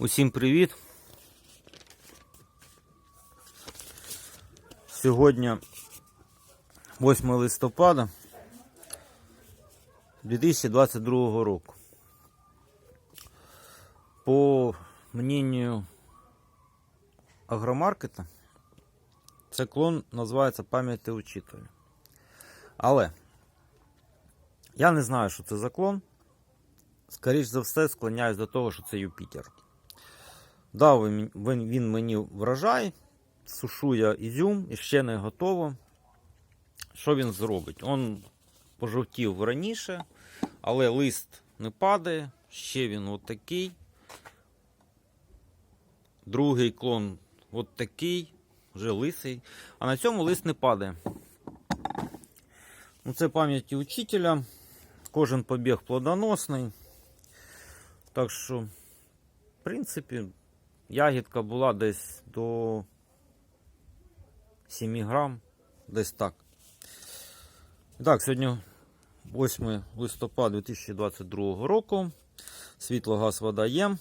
Усім привіт! Сьогодні 8 листопада 2022 року. По мнению агромаркета, цей клон називається пам'яті учителя. Але я не знаю, що це за клон. Скоріш за все, склоняюсь до того, що це Юпітер. Дав він, мені врожай, сушу я ізюм і ще не готово. Що він зробить? Он пожовтів раніше, але лист не падає. Ще він от такий. Другий клон от такий, вже лисий. А на цьому лист не падає. Ну, це пам'яті учителя. Кожен побіг плодоносний. Так що, в принципі, ягідка була десь до 7 грам, десь так. І так, сьогодні 8 листопада 2022 року. Світло, газ, вода є.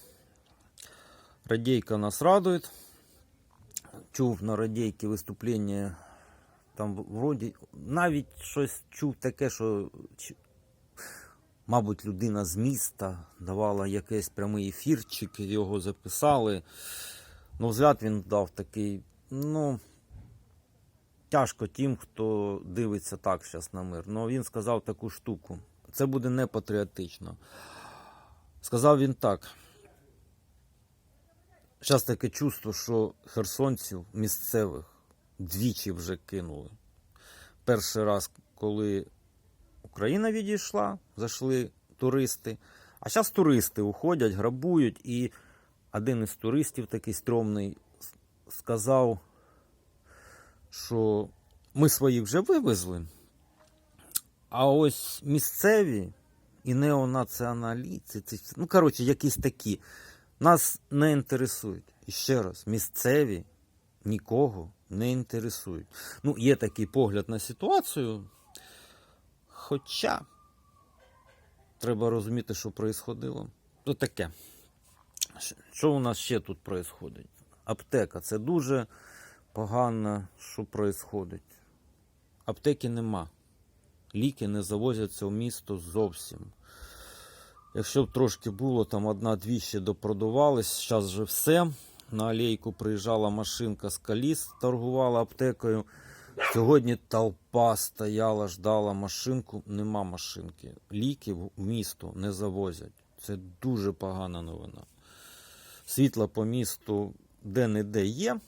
Радійка нас радує. Чув на радійці виступлення. Там вроді навіть щось чув таке, що мабуть, людина з міста давала якийсь прямий ефірчик, його записали. Ну, взгляд він дав такий, ну, тяжко тим, хто дивиться так зараз на мир. Ну, він сказав таку штуку. Це буде не патріотично. Сказав він так. Зараз таке чувство, що херсонців місцевих двічі вже кинули. Перший раз, коли Україна відійшла, зайшли туристи. А зараз туристи уходять, грабують, і один із туристів, такий стрьомний, сказав, що ми своїх вже вивезли, а ось місцеві і неонаціоналісти, ну, коротше, якісь такі, нас не інтересують. І ще раз, місцеві нікого не інтересують. Ну, є такий погляд на ситуацію. Хоча треба розуміти, що происходило. То таке. Що у нас ще тут происходить? Аптека це дуже погано, що происходить. Аптеки нема. Ліки не завозяться в місто зовсім. Якщо б трошки було, там одна-дві ще допродавались, зараз вже все. На алейку приїжджала машинка з коліс, торгувала аптекою. Сьогодні толпа стояла, ждала машинку, нема машинки. Ліки в місто не завозять. Це дуже погана новина. Світла по місту де-не-де є.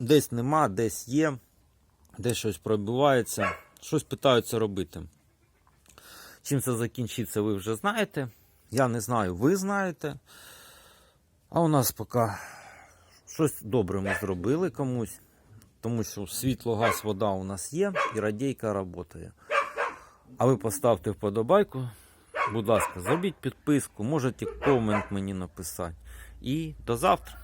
Десь нема, десь є, десь щось пробивається, щось питаються робити. Чим це закінчиться, ви вже знаєте. Я не знаю, ви знаєте. А у нас поки щось добре ми зробили комусь тому що світло, газ, вода у нас є і радійка працює. А ви поставте вподобайку, будь ласка, зробіть підписку, можете комент мені написати. І до завтра.